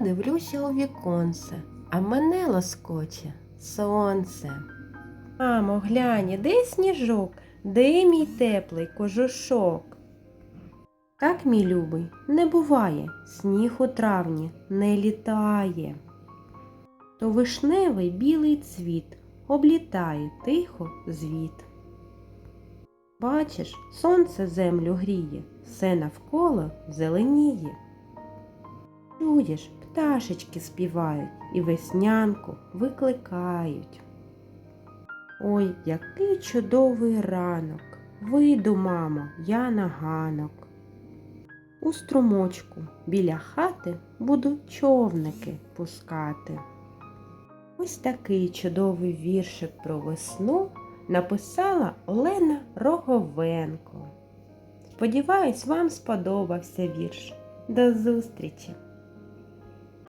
Дивлюся у віконце, а мене лоскоче сонце. Мамо, глянь, де сніжок, де мій теплий кожушок? Так, мій любий, не буває, сніг у травні не літає. То вишневий білий цвіт облітає тихо звіт. Бачиш, сонце землю гріє, все навколо зеленіє. Чуєш, пташечки співають і веснянку викликають. Ой, який чудовий ранок. Вийду, мамо, я на ганок. У струмочку біля хати буду човники пускати. Ось такий чудовий віршик про весну написала Олена Роговенко. Сподіваюсь, вам сподобався вірш. До зустрічі!